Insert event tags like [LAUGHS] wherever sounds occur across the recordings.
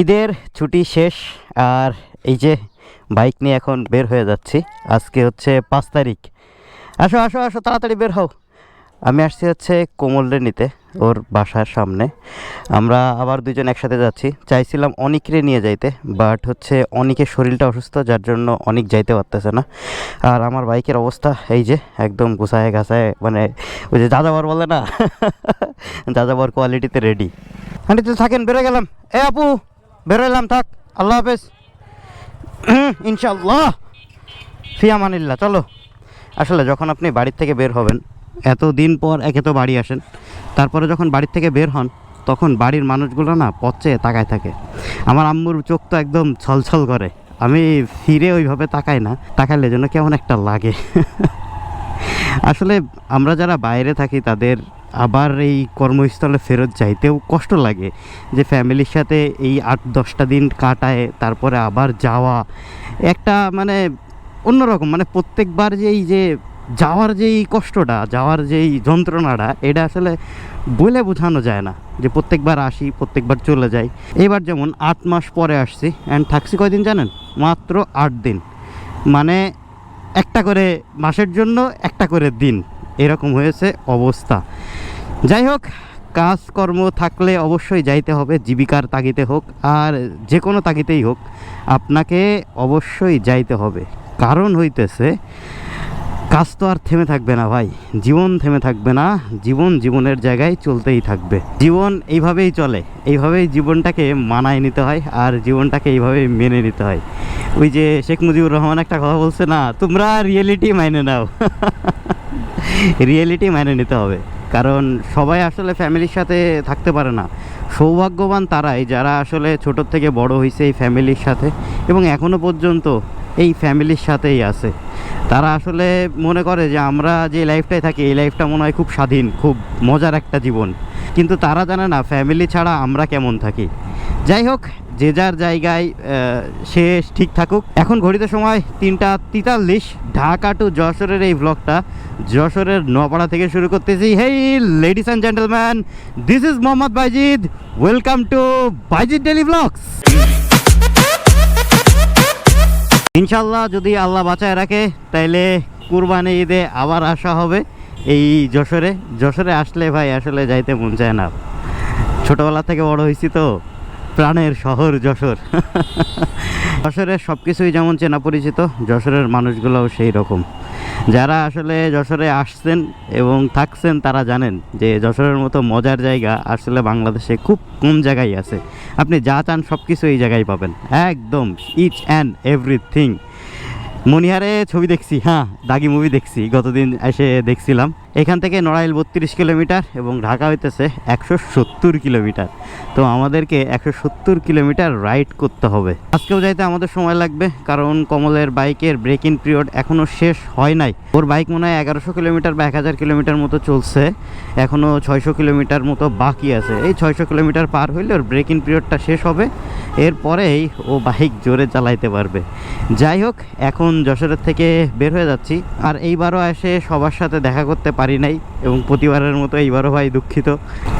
ঈদের ছুটি শেষ, আর এই যে বাইক নিয়ে এখন বের হয়ে যাচ্ছি। আজকে হচ্ছে পাঁচ তারিখ। আসো আসো আসো, তাড়াতাড়ি বের হও। আমি আসছি হচ্ছে কোমলরে নিতে ওর বাসার সামনে। আমরা আবার দুজন একসাথে যাচ্ছি। চাইছিলাম অনিকরে নিয়ে যাইতে, বাট হচ্ছে অনিকের শরীরটা অসুস্থ, যার জন্য অনেক যাইতে পারতেছে না। আর আমার বাইকের অবস্থা, এই যে একদম গুছায় গাছায় মানে ওই যে যাযাবর বলে না, [LAUGHS] যাযাবর কোয়ালিটিতে রেডি আন্টি, তো থাকেন বেরো গেলাম। এ আপু! বেরোলাম, থাক। আল্লাহ হাফেজ। [CLEARS THROAT] ইনশাল্লাহ ফিয়ামানিল্লাহ চলো। আসলে যখন আপনি বাড়ির থেকে বের হবেন এত দিন পর একে তো বাড়ি আসেন, তারপরে যখন বাড়ির থেকে বের হন, তখন বাড়ির মানুষগুলো না পচে তাকায় থাকে। আমার আম্মুর চোখ তো একদম ছলছল করে। আমি ফিরে ওইভাবে তাকাই না, তাকাইলে যেন কেমন একটা লাগে। [LAUGHS] আসলে আমরা যারা বাইরে থাকি, তাদের আবার এই কর্মস্থলে ফেরত যাইতেও কষ্ট লাগে যে ফ্যামিলির সাথে এই আট দশটা দিন কাটায়, তারপরে আবার যাওয়া। একটা মানে অন্যরকম মানে প্রত্যেকবার যে এই যে যাওয়ার যেই কষ্টটা, যাওয়ার যেই যন্ত্রণাটা, এটা আসলে বলে বোঝানো যায় না যে প্রত্যেকবার আসি, প্রত্যেকবার চলে যাই। এবার যেমন আট মাস পরে আসছি অ্যান্ড থাকছি কয়দিন জানেন? মাত্র আট দিন। মানে একটা করে মাসের জন্য, একটা করে দিন। এরকম হয়েছে অবস্থা। যাই হোক, কাজকর্ম থাকলে অবশ্যই যাইতে হবে, জীবিকার তাগিতে হোক, আর যে কোনো তাগিতেই হোক, আপনাকে অবশ্যই যাইতে হবে। কারণ হইতেছে, কাজ তো আর থেমে থাকবে না ভাই, জীবন থেমে থাকবে না, জীবন জীবনের জায়গায় চলতেই থাকবে। জীবন এইভাবেই চলে, এইভাবেই জীবনটাকে মানায় নিতে হয়, আর জীবনটাকে এইভাবেই মেনে নিতে হয়। ওই যে শেখ মুজিবুর রহমান একটা কথা বলছে না, তোমরা রিয়েলিটি মাইনে নাও। [LAUGHS] রিয়েলিটি মেনে নিতে হবে। কারণ সবাই আসলে ফ্যামিলির সাথে থাকতে পারে না। সৌভাগ্যবান তারাই যারা আসলে ছোটোর থেকে বড় হয়েছে এই ফ্যামিলির সাথে এবং এখনও পর্যন্ত এই ফ্যামিলির সাথেই আছে। তারা আসলে মনে করে যে আমরা যে লাইফটায় থাকি, এই লাইফটা মনে হয় খুব স্বাধীন, খুব মজার একটা জীবন। কিন্তু তারা জানে না ফ্যামিলি ছাড়া আমরা কেমন থাকি। যাই হোক যে যার জায়গায় সে ঠিক থাকুক। এখন ঘড়িতে সময় তিনটা তেতাল্লিশ। ঢাকা টু যশোরের এই ব্লগটা যশোরের নপাড়া থেকে শুরু করতেছি। Hey ladies and gentleman this is Mohammad Bayjid welcome to Bayjid daily blogs ইনশাল্লাহ যদি আল্লাহ বাঁচায় রাখে, তাইলে কুরবানি ঈদে আবার আসা হবে এই যশোরে। যশোরে আসলে ভাই, আসলে যাইতে মন চায় না। ছোটোবেলা থেকে বড় হয়েছি তো। প্রাণের শহর যশোর। যশোরের সব কিছুই যেমন চেনা পরিচিত, যশোরের মানুষগুলোও সেই রকম। যারা আসলে যশোরে আসছেন এবং থাকছেন তারা জানেন যে যশোরের মতো মজার জায়গা আসলে বাংলাদেশে খুব কম জায়গায় আছে। আপনি যা চান সব কিছু এই জায়গায় পাবেন। একদম ইচ অ্যান্ড এভরিথিং মনিহারে ছবি দেখছি হ্যাঁ দাগি মুভি দেখছি, গতদিন এসে দেখছিলাম। এখান থেকে নড়াইল বত্রিশ কিলোমিটার এবং ঢাকা হইতেছে একশো সত্তর কিলোমিটার। তো আমাদেরকে একশো সত্তর কিলোমিটার রাইড করতে হবে। আজকেও যাইতে আমাদের সময় লাগবে, কারণ কমলের বাইকের ব্রেক ইন পিরিয়ড এখনও শেষ হয় নাই। ওর বাইক মনে হয় এগারোশো কিলোমিটার বা এক হাজার কিলোমিটার মতো চলছে এখনও ছয়শো কিলোমিটার মতো বাকি আছে। এই ছয়শো কিলোমিটার পার হইলে ওর ব্রেক ইন পিরিয়ডটা শেষ হবে, এরপরেই ও বাইক জোরে চালাইতে পারবে। যাই হোক, এখন যশোরের থেকে বের হয়ে যাচ্ছি। আর এইবারও এসে সবার সাথে দেখা করতে পারি নাই এবং প্রতিবারের মতো এইবারও ভাই দুঃখিত।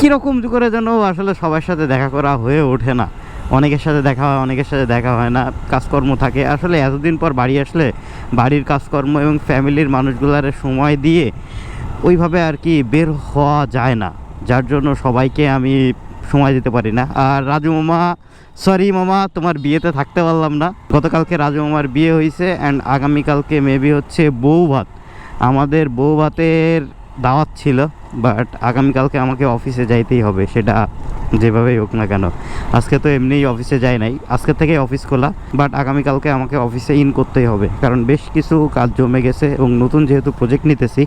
কীরকম করে যেন আসলে সবার সাথে দেখা করা হয়ে ওঠে না। অনেকের সাথে দেখা হয়, অনেকের সাথে দেখা হয় না, কাজকর্ম থাকে। আসলে এতদিন পর বাড়ি আসলে বাড়ির কাজকর্ম এবং ফ্যামিলির মানুষগুলার সময় দিয়ে ওইভাবে আর কি বের হওয়া যায় না। যার জন্য সবাইকে আমি সময় দিতে পারি না। আর রাজু মামা সরি মামা, তোমার বিয়েতে থাকতে পারলাম না। গতকালকে রাজু মামার বিয়ে হয়েছে অ্যান্ড আগামীকালকে মেবি হচ্ছে বউ ভাত। আমাদের বউ ভাতের দাওয়াত ছিল। বাট আগামীকালকে আমাকে অফিসে যাইতেই হবে, সেটা যেভাবেই হোক না কেন। আজকে তো এমনিই অফিসে যাই নাই, আজকে থেকে অফিস খোলা, বাট আগামীকালকে আমাকে অফিসে ইন করতেই হবে। কারণ বেশ কিছু কাজ জমে গেছে এবং নতুন যেহেতু প্রজেক্ট নিতেছি,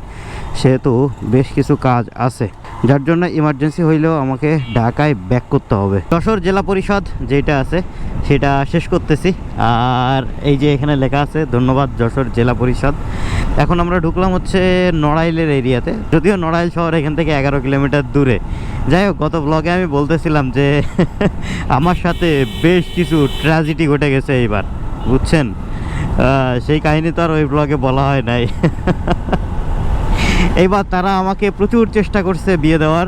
সেহেতু বেশ কিছু কাজ আছে। যার জন্য ইমার্জেন্সি হইলেও আমাকে ঢাকায় ব্যাক করতে হবে। যশোর জেলা পরিষদ যেটা আছে, সেটা শেষ করতেছি। আর এই যে এখানে লেখা আছে, ধন্যবাদ যশোর জেলা পরিষদ। এখন আমরা ঢুকলাম হচ্ছে নড়াইলের এরিয়াতে। যদিও নড়াইল শহর এখান থেকে এগারো কিলোমিটার দূরে। যাই হোক, গত ব্লগে আমি বলতেছিলাম যে, [LAUGHS] আমার সাথে বেশ কিছু ট্র্যাজেডি ঘটে গেছে এইবার, বুঝছেন? সেই কাহিনী তো আর ওই ব্লগে বলা হয় নাই। [LAUGHS] এইবার তারা আমাকে প্রচুর চেষ্টা করছে বিয়ে দেওয়ার,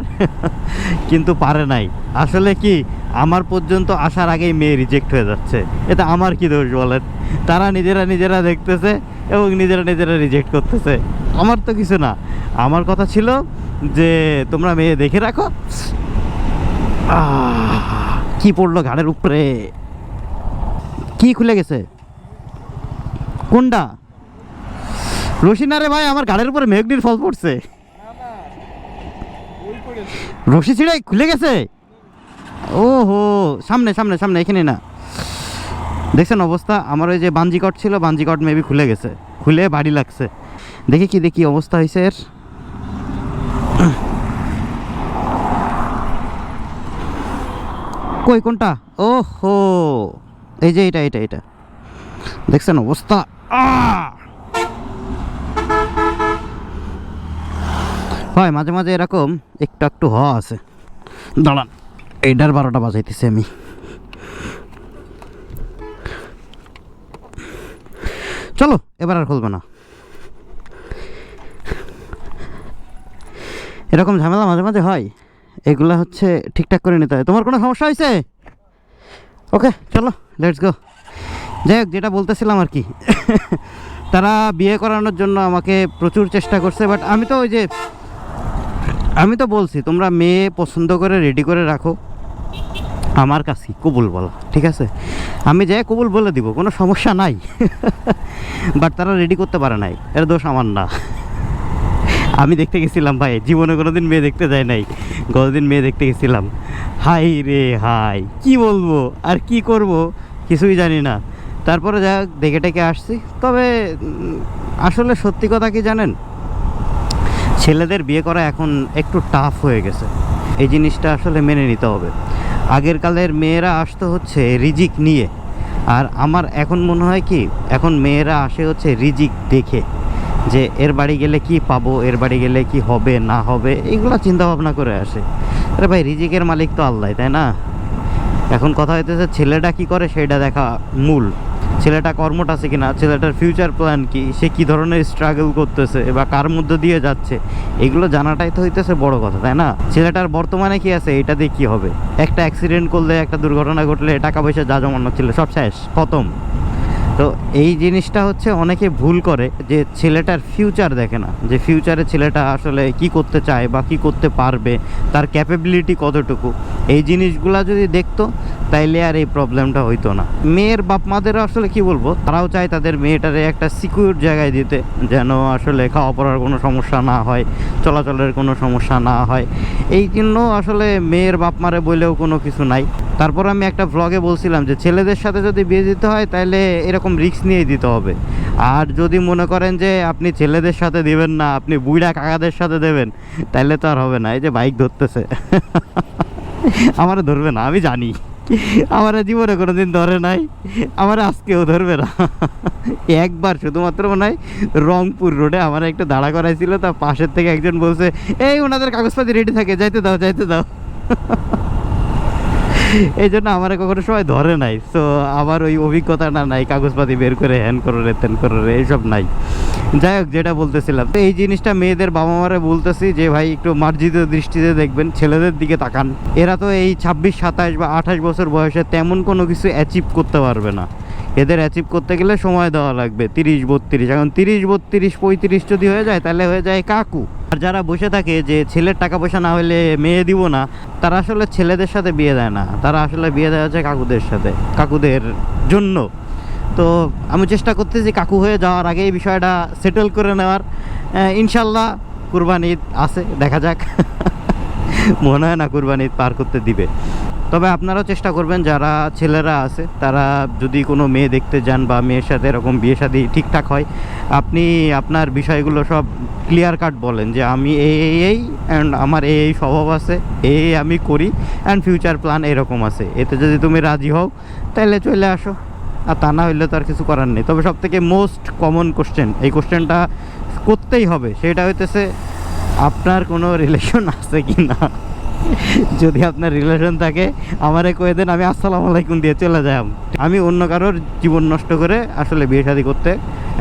[LAUGHS] কিন্তু পারে নাই। আসলে কি আমার পর্যন্ত আসার আগেই মেয়ে রিজেক্ট হয়ে যাচ্ছে। এটা আমার কি দোষ বলেন? তারা নিজেরা নিজেরা দেখতেছে এবং নিজেরা নিজেরা রিজেক্ট করতেছে। আমার তো কিছু না। আমার কথা ছিল যে তোমরা মেয়ে দেখে রাখো। কি পড়ল ঘাড়ের উপরে? কি খুলে গেছে? কোনটা? রশি না রে ভাই আমার গাড়ির উপরে মেঘনির ফল পড়ছে। রশি ছিঁড়ে খুলে গেছে? ও হো সামনে সামনে সামনে এখানে না। দেখছেন অবস্থা? আমার ওই যে বাঞ্জি কট ছিল বাঞ্জি কট মেবি খুলে গেছে। খুলে বাড়ি লাগছে। দেখি কি, দেখি অবস্থা হয়েছে এর। কই, কোনটা? ও হো এই যে এটা এটা এটা দেখছেন অবস্থা! হয়, মাঝে মাঝে এরকম একটু একটু হওয়া আছে। দাঁড়ান। এইটার বারোটা বাজাইতেছি আমি। চলো, এবার আর খুলবে না। এরকম ঝামেলা মাঝে মাঝে হয়। এগুলা হচ্ছে ঠিকঠাক করে নিতে হয়। তোমার কোনো সমস্যা হয়েছে ওকে, চলো লেটস গো যাই হোক, যেটা বলতেছিলাম আর কি। তারা বিয়ে করানোর জন্য আমাকে প্রচুর চেষ্টা করছে বাট আমি তো ওই যে আমি তো বলছি, তোমরা মেয়ে পছন্দ করে রেডি করে রাখো। আমার কাছে কবুল বলা, ঠিক আছে? আমি যাই কবুল বলে দিব, কোনো সমস্যা নাই। [LAUGHS] বাট তারা রেডি করতে পারে নাই, এর দোষ আমার না। [LAUGHS] আমি দেখতে গেছিলাম ভাই, জীবনে কোনোদিন মেয়ে দেখতে যায় নাই। গতদিন মেয়ে দেখতে গেছিলাম। হাই রে হাই, কি বলব, আর কি করব, কিছুই জানি না। তারপরে যা দেখে টেকে আসছি। তবে আসলে সত্যি কথা কি জানেন? ছেলেদের বিয়ে করা এখন একটু টাফ হয়ে গেছে। এই জিনিসটা আসলে মেনে নিতে হবে। আগের কালের মেয়েরা আসতো হচ্ছে রিজিক নিয়ে। আর আমার এখন মনে হয় কি, এখন মেয়েরা আসে হচ্ছে রিজিক দেখে। যে এর বাড়ি গেলে কি পাবো, এর বাড়ি গেলে কি হবে, না হবে, এইগুলো চিন্তা ভাবনা করে আসে। আরে ভাই, রিজিকের মালিক তো আল্লাহ, তাই না? এখন কথা হইতেছে, ছেলেটা কি করে সেটা দেখা মূল। ছেলেটা কর্মটা আছে কিনা, ছেলেটার ফিউচার প্ল্যান কি, সে কি ধরনের স্ট্রাগল করতেছে বা কার মধ্যে দিয়ে যাচ্ছে, এগুলো জানাটাই তো হইতেছে বড় কথা, তাই না? ছেলেটার বর্তমানে কি আছে, এটা দিয়ে কি হবে? একটা অ্যাক্সিডেন্ট করলে, একটা দুর্ঘটনা ঘটলে, টাকা পয়সা যা জমানো ছিল, সব শেষ, খতম। তো এই জিনিসটা হচ্ছে অনেকে ভুল করে, যে ছেলেটার ফিউচার দেখে না, যে ফিউচারে ছেলেটা আসলে কি করতে চায় বা কি করতে পারবে, তার ক্যাপাবিলিটি কতটুকু, এই জিনিসগুলা যদি দেখতো তাইলে আর এই প্রবলেমটা হইতো না। মেয়ের বাপ মাদেরও আসলে কি বলব? তারাও চায় তাদের মেয়েটারে একটা সিকিউর জায়গায় দিতে, যেন আসলে খাওয়া পড়ার কোনো সমস্যা না হয়, চলাচলের কোনো সমস্যা না হয়। এই জন্য আসলে মেয়ের বাপ মারে বলেও কোনো কিছু নাই। তারপর আমি একটা ভ্লগে বলছিলাম যে, ছেলেদের সাথে যদি বিয়ে দিতে হয় তাহলে এরকম রিস্ক নিয়েই দিতে হবে। আর যদি মনে করেন যে, আপনি ছেলেদের সাথে দিবেন না, আপনি বুড়া কাকাদের সাথে দেবেন তাহলে তো আর হবে না। এই যে বাইক ধরতেছে। [LAUGHS] আমার ধরবে না, আমি জানি। আমার জীবনে কোনোদিন ধরে নাই, আমার আজকেও ধরবে না। একবার শুধুমাত্র মনে হয় রংপুর রোডে আমার একটা দাঁড়া করাইছিল, তা পাশের থেকে একজন বলছে, এই ওনাদের কাগজপাতি রেডি থাকে, যাইতে দাও যাইতে দাও। এই জন্য আমার কখনো সময় ধরে নাই। তো আমার ওই অভিজ্ঞতাটা নাই, কাগজপাতি বের করে হ্যান করো রে তেন করো, রে, এইসব নাই। যাই হোক, যেটা বলতেছিলাম। তো এই জিনিসটা মেয়েদের বাবা মারে বলতেছি যে, ভাই, একটু মার্জিত দৃষ্টিতে দেখবেন, ছেলেদের দিকে তাকান। এরা তো এই ছাব্বিশ, সাতাশ বা আঠাশ বছর বয়সে তেমন কোনো কিছু অ্যাচিভ করতে পারবে না। এদের অ্যাচিভ করতে গেলে সময় দেওয়া লাগবে, তিরিশ, বত্রিশ। এখন তিরিশ, বত্রিশ, পঁয়ত্রিশ যদি হয়ে যায়, তাহলে হয়ে যায় কাকু। আর যারা বসে থাকে যে, ছেলের টাকা পয়সা না হলে মেয়ে দিব না, তারা আসলে ছেলেদের সাথে বিয়ে দেয় না। তারা আসলে বিয়ে দেওয়া হচ্ছে কাকুদের সাথে, কাকুদের জন্য। তো আমি চেষ্টা করতেছি কাকু হয়ে যাওয়ার আগে এই বিষয়টা সেটেল করে নেওয়ার। ইনশাল্লাহ কুরবানি আছে, দেখা যাক। [LAUGHS] মনে হয় না কুরবানি ঈদ পার করতে দিবে। তবে আপনারাও চেষ্টা করবেন, যারা ছেলেরা আছে, তারা যদি কোনো মেয়ে দেখতে যান বা মেয়ের সাথে এরকম বিয়ে শাদী ঠিকঠাক হয়, আপনি আপনার বিষয়গুলো সব ক্লিয়ার কাট বলেন যে আমি এই এই অ্যান্ড আমার এই এই স্বভাব আছে, এই আমি করি অ্যান্ড ফিউচার প্ল্যান এরকম আছে। এতে যদি তুমি রাজি হও, তাহলে চলে আসো। আর তা না হইলে তো আর কিছু করার নেই। তবে সব থেকে মোস্ট কমন কোশ্চেন এই কোশ্চেনটা করতেই হবে। সেটা হইতেছে, আপনার কোনো রিলেশন আছে কি না? যদি আপনার রিলেশন থাকে, আমারে কয়ে দেন, আমি আসসালামু আলাইকুম দিয়ে চলে যাই। আমি অন্য কারোর জীবন নষ্ট করে আসলে বিয়ে শাদী করতে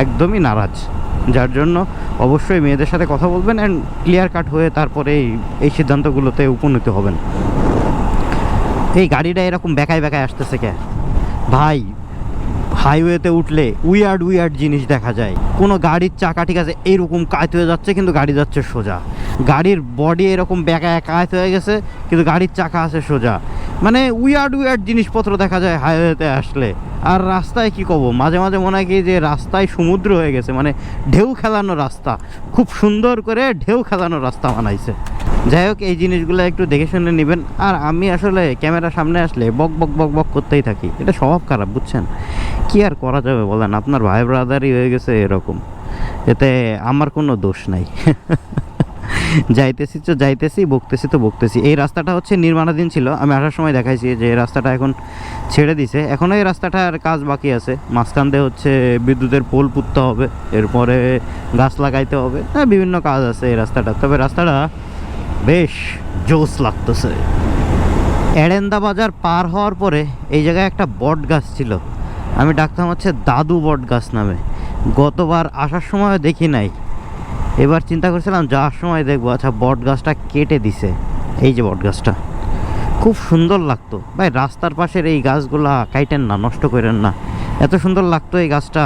একদমই নারাজ। যার জন্য অবশ্যই মেয়েদের সাথে কথা বলবেন অ্যান্ড ক্লিয়ার কাট হয়ে তারপরে এই এই সিদ্ধান্তগুলোতে উপনীত হবেন। এই গাড়িটা এরকম বেকায় বেকায় আসতেছে কে? ভাই হাইওয়েতে উঠলে উইয়ার্ড উইয়ার্ড জিনিস দেখা যায়। কোনো গাড়ির চাকা ঠিক আছে, এইরকম কায়ত হয়ে যাচ্ছে, কিন্তু গাড়ি যাচ্ছে সোজা। গাড়ির বডি এরকম বেকায় কায়ত হয়ে গেছে, কিন্তু গাড়ির চাকা আছে সোজা। মানে উইয়ার্ড উইয়ার্ড জিনিসপত্র দেখা যায় হাইওয়েতে আসলে। আর রাস্তায় কি কব মাঝে মাঝে মনে হয় কি যে রাস্তায় সমুদ্র হয়ে গেছে মানে ঢেউ খেলানো রাস্তা। খুব সুন্দর করে ঢেউ খেলানো রাস্তা বানাইছে। যাই হোক, এই জিনিসগুলো একটু দেখে শুনে নেবেন। আর আমি আসলে ক্যামেরা সামনে আসলে বক বক বক বক করতেই থাকি। এটা স্বভাব খারাপ, বুঝছেন? কি আর করা যাবে বলেন? আপনার ভাই ব্রাদারই হয়ে গেছে এরকম। এতে আমার কোনো দোষ নাই। যাইতেছি তো যাইতেছি, বকতেছি তো বকতেছি। এই রাস্তাটা হচ্ছে নির্মাণাধীন ছিল। আমি আসার সময় দেখাইছি যে এই রাস্তাটা এখন ছেড়ে দিছে। এখনও এই রাস্তাটার কাজ বাকি আছে। মাঝখান দিয়ে হচ্ছে বিদ্যুতের পোল পুঁততে হবে, এরপরে গাছ লাগাইতে হবে। হ্যাঁ বিভিন্ন কাজ আছে এই রাস্তাটা। তবে রাস্তাটা বেশ জোস লাগতেছে। এড়েন্দা বাজার পার হওয়ার পরে এই জায়গায় একটা বট গাছ ছিল। আমি ডাকতাম হচ্ছে দাদু বট গাছ নামে। গতবার আসার সময় দেখি নাই। এবার চিন্তা করছিলাম যাওয়ার সময় দেখব আচ্ছা বট গাছটা কেটে দিছে। এই যে বট গাছটা খুব সুন্দর লাগতো। ভাই, রাস্তার পাশের এই গাছগুলা কাইটেন না, নষ্ট করেন না। এত সুন্দর লাগতো এই গাছটা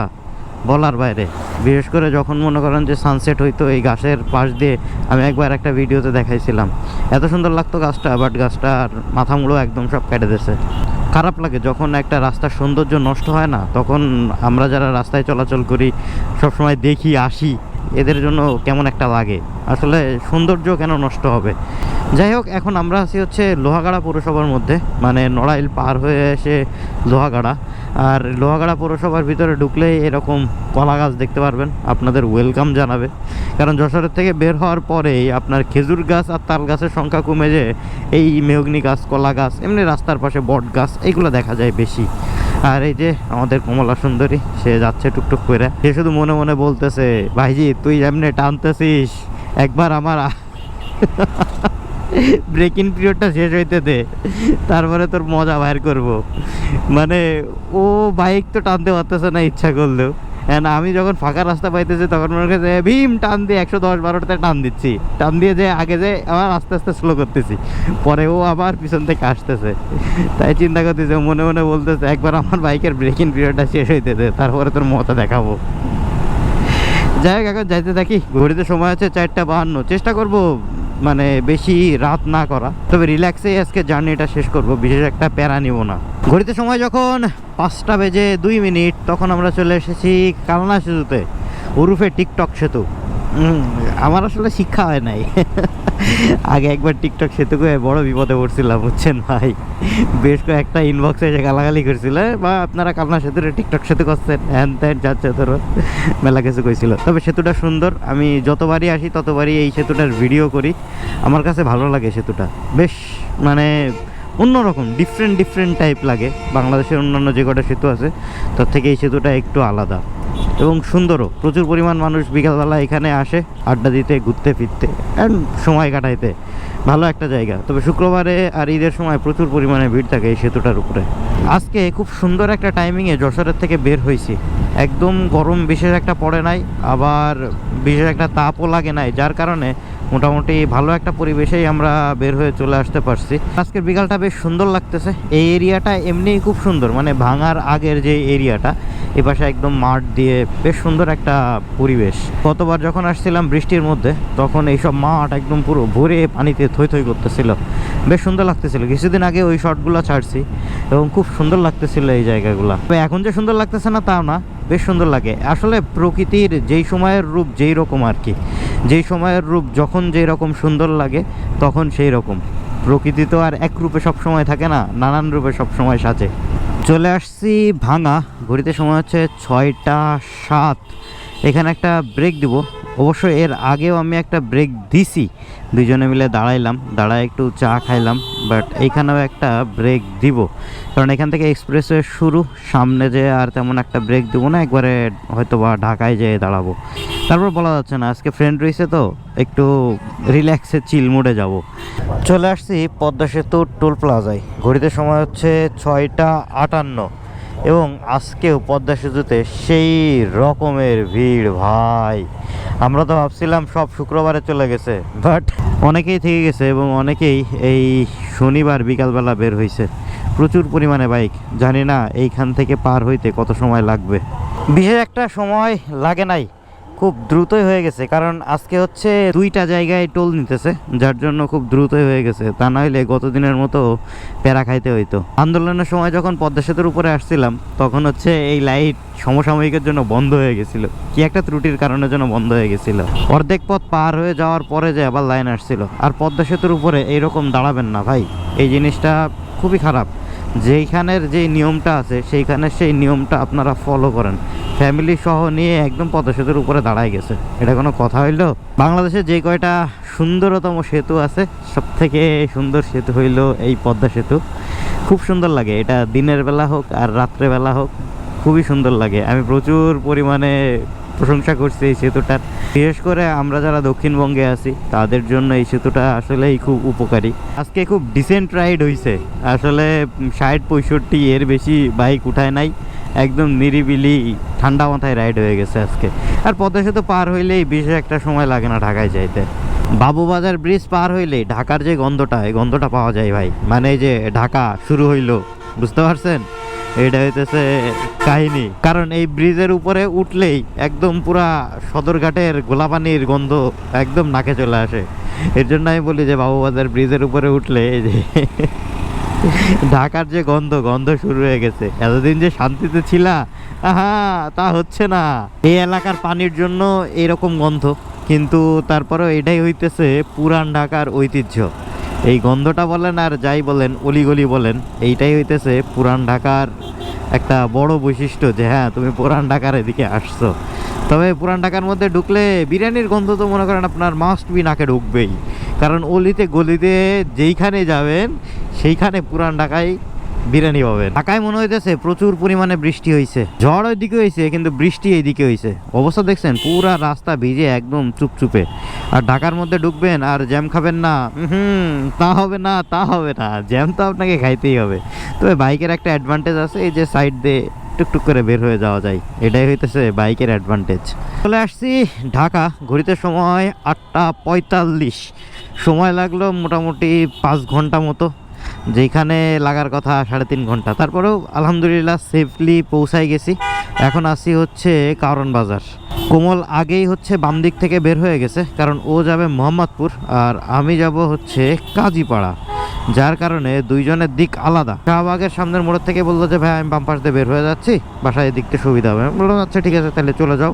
বলার বাইরে। বিশেষ করে যখন মনে করেন যে সানসেট হইতো, এই গাছের পাশ দিয়ে আমি একবার একটা ভিডিওতে দেখাইছিলাম। এত সুন্দর লাগতো গাছটা বাট গাছটার মাথা মুড়ো একদম সব কেটে দিয়েছে খারাপ লাগে যখন একটা রাস্তার সৌন্দর্য নষ্ট হয় না, তখন আমরা যারা রাস্তায় চলাচল করি, সবসময় দেখি, আসি, এদের জন্য কেমন একটা লাগে। আসলে সৌন্দর্য কেন নষ্ট হবে? যাই হোক, এখন আমরা আছি হচ্ছে লোহাগাড়া পৌরসভার মধ্যে মানে নড়াইল পার হয়ে এসে লোহাগাড়া। আর লোহাগাড়া পৌরসভার ভিতরে ঢুকলেই এরকম কলা গাছ দেখতে পারবেন, আপনাদের ওয়েলকাম জানাবে। কারণ যশোরের থেকে বের হওয়ার পরেই আপনার খেজুর গাছ আর তাল গাছের সংখ্যা কমে যে এই মেহগনি গাছ, কলা গাছ, এমনি রাস্তার পাশে বট গাছ এইগুলো দেখা যায় বেশি। আর এই যে আমাদের কমলা সুন্দরী, সে যাচ্ছে টুকটুক করে। সে শুধু মনে মনে বলতেছে, ভাইজি, তুই এমনি টানতেছিস, একবার আমার [LAUGHS] [LAUGHS] ব্রেকিং পিরিয়ডটা শেষ হইতে দে, তারপরে তোর মজা বাইর করব। মানে ও বাইক তো টানতে পারতেছে না, ইচ্ছা করলেও। আমি যখন ফাঁকা রাস্তা পাইতেছি, তখন মনে করছে ভীম, টান দিয়ে একশো দশ বারোটাতে টান দিচ্ছি। টান দিয়ে যে আগে যে আবার আস্তে আস্তে স্লো করতেছি, পরে ও আবার পিছন থেকে আসতেছে। তাই চিন্তা করতেছে মনে মনে বলতেছে, একবার আমার বাইকের ব্রেকিং পিরিয়ডটা শেষ হইতে দে, তারপরে তোর মতো দেখাবো। যাই হোক, এখন যাইতে থাকি। ঘড়িতে সময় আছে চারটা বাহান্ন। চেষ্টা করব মানে বেশি রাত না করা। তবে রিল্যাক্সেই আজকে জার্নিটা শেষ করব, বিশেষ একটা প্যারা নিব না। ঘড়িতে সময় যখন পাঁচটা বেজে দুই মিনিট, তখন আমরা চলে এসেছি কালনা সেতুতে ওরুফে টিকটক সেতু। আমার আসলে শিক্ষা হয় নাই। আগে একবার টিকটক সেতু করে বড় বিপদে পড়ছিলাম, বুঝছেন ভাই? বেশ কয়েকটা ইনবক্সে এসে গালাগালি করছিল, বা আপনারা কালনা সেতুরে টিকটক সেতু করছেন, হ্যান ত্যান যাচ্ছে তোর মেলা কিছু কইছিল। তবে সেতুটা সুন্দর, আমি যতবারই আসি ততবারই এই সেতুটার ভিডিও করি। আমার কাছে ভালো লাগে সেতুটা। বেশ মানে অন্যরকম ডিফারেন্ট ডিফারেন্ট টাইপ লাগে। বাংলাদেশের অন্যান্য যে কটা সেতু আছে, তার থেকে এই সেতুটা একটু আলাদা। এবং সুন্দরও, প্রচুর পরিমাণ মানুষ বিকালবেলা এখানে আসে, আড্ডা দিতে, ঘুরতে, ফিরতে অ্যান্ড সময় কাটাইতে। ভালো একটা জায়গা। তবে শুক্রবারে আর ঈদের সময় প্রচুর পরিমাণে ভিড় থাকে এই সেতুটার উপরে। আজকে খুব সুন্দর একটা টাইমিংয়ে যশোরের থেকে বের হয়েছি। একদম গরম, বিশেষ একটা পড়ে নাই, আবার বিশেষ একটা তাপও লাগে নাই, যার কারণে মোটামুটি ভালো একটা পরিবেশেই আমরা বের হয়ে চলে আসতে পারছি। আজকের বিকালটা বেশ সুন্দর লাগতেছে। এই এরিয়াটা এমনিই খুব সুন্দর মানে ভাঙার আগের যে এরিয়াটা, এ পাশে একদম মাঠ দিয়ে বেশ সুন্দর একটা পরিবেশ। গতবার যখন আসছিলাম বৃষ্টির মধ্যে, তখন এইসব মাঠ একদম পুরো ভরে পানিতে থই থই করতেছিল। বেশ সুন্দর লাগতেছিল। কিছুদিন আগে ওই শটগুলো ছাড়ছি এবং খুব সুন্দর লাগতেছিল এই জায়গাগুলো। এখন যে সুন্দর লাগতেছে না তাও না, বেশ সুন্দর লাগে। আসলে প্রকৃতির যেই সময়ের রূপ, যেই রকম আর কি। যেই সময়ের রূপ যখন যেই রকম সুন্দর লাগে, তখন সেই রকম। প্রকৃতি তো আর এক রূপে সব সময় থাকে না, নানান রূপে সব সময় সাজে। চলে আসছি ভাঙা, ঘড়িতে সময় হচ্ছে ছয়টা সাত। এখানে একটা ব্রেক দিব। অবশ্য এর আগেও আমি একটা ব্রেক দিছি। দুজনে মিলে দাঁড়াইলাম, দাঁড়ায় একটু চা খাইলাম বাট এইখানেও একটা ব্রেক দিব। কারণ এখান থেকে এক্সপ্রেসওয়ে শুরু, সামনে যে আর তেমন একটা ব্রেক দিব না, একবারে হয়তো বা ঢাকায় যেয়ে দাঁড়াবো। তারপর বলা যাচ্ছে না, আজকে ফ্রেন্ড রয়েছে তো, একটু রিল্যাক্সে চিল মুডে যাব। চলে আসছি পদ্মা সেতু টোল প্লাজায় ঘড়িতে সময় হচ্ছে ছয়টা আটান্ন। এবং আজকেও পদ্মা সেতুতে সেই রকমের ভিড়, ভাই। আমরা তো ভাবছিলাম সব শুক্রবারে চলে গেছে বাট অনেকেই থেকে গেছে এবং অনেকেই এই শনিবার বিকালবেলা বের হয়েছে প্রচুর পরিমাণে বাইক জানি না এইখান থেকে পার হইতে কত সময় লাগবে। বিশেষ একটা সময় লাগে নাই। খুব দ্রুতই হয়ে গেছে, কারণ আজকে হচ্ছে দুইটা জায়গায় টোল নিতেছে, যার জন্য খুব দ্রুতই হয়ে গেছে। তা নইলে গত দিনের মতো প্যারা খাইতে হইতো। আন্দোলনের সময় যখন পদ্মা সেতুর উপরে আসছিলাম, তখন হচ্ছে এই লাইট সমসাময়িকের জন্য বন্ধ হয়ে গেছিল। কি একটা ত্রুটির কারণে জন্য বন্ধ হয়ে গেছিল। অর্ধেক পথ পার হয়ে যাওয়ার পরে যে আবার লাইন আসছিল। আর পদ্মা সেতুর উপরে এইরকম দাঁড়াবেন না ভাই। এই জিনিসটা খুবই খারাপ। যেইখানের যে নিয়মটা আছে, সেইখানের সেই নিয়মটা আপনারা ফলো করেন। ফ্যামিলি সহ নিয়ে একদম পদ্মা সেতুর উপরে দাঁড়ায় গেছে। এটা কোনো কথা হইল? বাংলাদেশে যে কয়টা সুন্দরতম সেতু আছে সব থেকে সুন্দর সেতু হইল এই পদ্মা সেতু। খুব সুন্দর লাগে, এটা দিনের বেলা হোক আর রাত্রে বেলা হোক, খুবই সুন্দর লাগে। আমি প্রচুর পরিমাণে প্রশংসা করছি এই সেতুটার। বিশেষ করে আমরা যারা দক্ষিণবঙ্গে আছি, তাদের জন্য এই সেতুটা আসলেই খুব উপকারী। আজকে খুব ডিসেন্ট রাইড হয়েছে আসলে ষাট পঁয়ষট্টি এর বেশি বাইক উঠায় নাই। একদম নিরিবিলি ঠান্ডা মাথায় রাইড হয়ে গেছে আজকে। আর পদ্মা সেতু পার হইলেই বিশেষ একটা সময় লাগে না ঢাকায় যাইতে। বাবুবাজার ব্রিজ পার হইলেই ঢাকার যে গন্ধটা, এই গন্ধটা পাওয়া যায় ভাই। মানে যে ঢাকা শুরু হইল, বুঝতে পারছেন? এটা হইতেছে কাহিনী। কারণ এই ব্রিজের উপরে উঠলেই একদম পুরা সদরঘাটের গোলাপানির গন্ধ একদম নাকে চলে আসে। এর জন্য আমি বলি যে বাবুবাজার ব্রিজের উপরে উঠলে যে [LAUGHS] ঢাকার যে গন্ধ গন্ধ শুরু হয়ে গেছে। এতদিন যে শান্তিতে ছিলা আহা, তা হচ্ছে না। এই এলাকার পানির জন্য এরকম গন্ধ, কিন্তু তারপরেও এটাই হইতেছে পুরান ঢাকার ঐতিহ্য। এই গন্ধটা বলেন আর যাই বলেন, অলিগলি বলেন, এইটাই হইতেছে পুরান ঢাকার একটা বড় বৈশিষ্ট্য যে হ্যাঁ তুমি পুরান ঢাকার এদিকে আসছো। তবে পুরান ঢাকার মধ্যে ঢুকলে বিরিয়ানির গন্ধ তো মনে করেন আপনার মাস্ট বি নাকে ঢুকবেই। কারণ অলিতে গলিতে যেইখানে যাবেন, সেইখানে পুরান ঢাকায় বিরিয়ানি পাবেন। ঢাকায় মনে হইতেছে প্রচুর পরিমাণে বৃষ্টি হয়েছে ঝড় ওইদিকে হয়েছে কিন্তু বৃষ্টি এইদিকে হয়েছে অবস্থা দেখছেন, পুরা রাস্তা ভিজে একদম চুপচুপে। আর ঢাকার মধ্যে ঢুকবেন আর জ্যাম খাবেন না। হুম তা হবে না, তা হবে না। জ্যাম তো আপনাকে খাইতেই হবে। তবে বাইকের একটা অ্যাডভান্টেজ আছে, এই যে সাইড দিয়ে টুকটুক করে বের হয়ে যাওয়া যায়। এটাই হইতেছে বাইকের অ্যাডভান্টেজ চলে আসছি ঢাকা, ঘড়িতে সময় আটটা পঁয়তাল্লিশ। সময় লাগল মোটামুটি পাঁচ ঘণ্টা মতো। যেখানে লাগার কথা সাড়ে তিন ঘণ্টা। তারপরেও আলহামদুলিল্লাহ সেফলি পৌঁছাই গেছি। এখন আসি হচ্ছে কারণ বাজার। কোমল আগেই হচ্ছে বাম দিক থেকে বের হয়ে গেছে, কারণ ও যাবে মোহাম্মদপুর আর আমি যাব হচ্ছে কাজীপাড়া, যার কারণে দুইজনের দিক আলাদা। শাহবাগের সামনের মোড় থেকে বলল যে, ভাই, আমি বাম পাশ দিয়ে বের হয়ে যাচ্ছি, বাসায় এই দিকটা সুবিধা হবে। আমি বললাম আচ্ছা ঠিক আছে, তাহলে চলে যাও।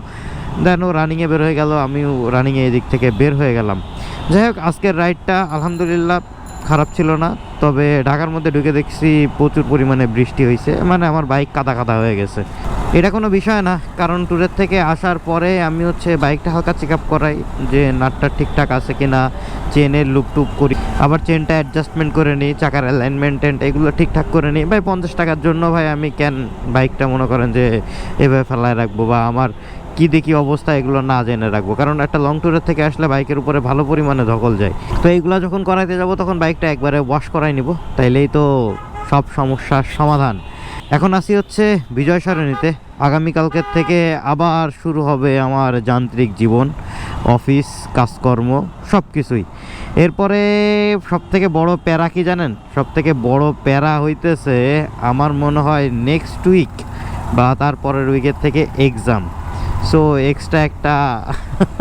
দেন ও রানিংয়ে বের হয়ে গেল, আমিও রানিংয়ে এই দিক থেকে বের হয়ে গেলাম। যাই হোক, আজকের রাইডটা আলহামদুলিল্লাহ খারাপ ছিল না, তবে ঢাকার মধ্যে ঢুকে দেখছি প্রচুর পরিমাণে বৃষ্টি হয়েছে মানে আমার বাইক কাদা কাদা হয়ে গেছে। এটা কোনো বিষয় না, কারণ ট্যুরের থেকে আসার পরে আমি হচ্ছে বাইকটা হালকা চেক আপ করাই, যে নাটটা ঠিকঠাক আছে কিনা চেনের লুপ টুপ করি, আবার চেনটা অ্যাডজাস্টমেন্ট করে নিই, চাকার অ্যালাইনমেন্ট এগুলো ঠিকঠাক করে নিই। ভাই, পঞ্চাশ টাকার জন্য ভাই, আমি কেন বাইকটা মনে করেন যে এভাবে ফেলায় রাখব বা আমার কি দেখি অবস্থা এগুলো না জেনে রাখব। কারণ একটা লং ট্যুরের থেকে আসলে বাইকের উপরে ভালো পরিমাণে ধকল যায়। তো এইগুলো যখন করাইতে যাব, তখন বাইকটা একবারে ওয়াশ করাই নিব। তাইলেই তো সব সমস্যার সমাধান। এখন আসি হচ্ছে বিজয় সরণিতে। আগামীকালকের থেকে আবার শুরু হবে আমার যান্ত্রিক জীবন, অফিস, কাজকর্ম সব কিছুই এরপরে সব থেকে বড় প্যারা কি জানেন? সব থেকে বড় প্যারা হইতেছে, আমার মনে হয় নেক্সট উইক বা তারপরের উইকের থেকে এক্সাম সো এক্সট্রা একটা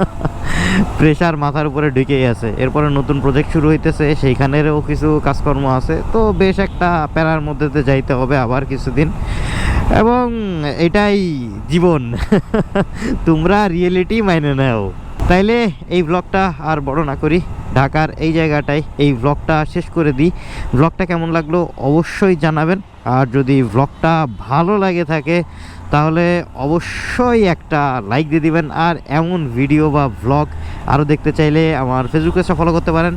[LAUGHS] প্রেশার মাথার উপরে ঢুকেই আছে। এরপরে নতুন প্রজেক্ট শুরু হইতেছে, সেইখানেরও কিছু কাজকর্ম আছে। তো বেশ একটা প্যারার মধ্যে যাইতে হবে আবার কিছুদিন। এবং এটাই জীবন। [LAUGHS] তোমরা রিয়েলিটি মাইনে নাও। তাইলে এই ব্লগটা আর বড় না করি। ঢাকার এই জায়গাটায় এই ব্লগটা শেষ করে দিই। ব্লগটা কেমন লাগল অবশ্যই জানাবেন। আর যদি ব্লগটা ভালো লাগে থাকে তাহলে অবশ্যই একটা লাইক দিয়ে দিবেন আর এমন ভিডিও বা ব্লগ আরও দেখতে চাইলে আমার ফেসবুক ফলো করতে পারেন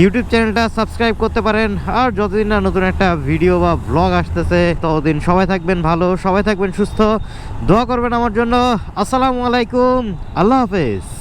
ইউটিউব চ্যানেলটা সাবস্ক্রাইব করতে পারেন, আর যতদিন না নতুন একটা ভিডিও বা ব্লগ আসতেছে, ততদিন সবাই থাকবেন ভালো, সবাই থাকবেন সুস্থ, দোয়া করবেন আমার জন্য, আসসালামু আলাইকুম, আল্লাহ হাফেজ।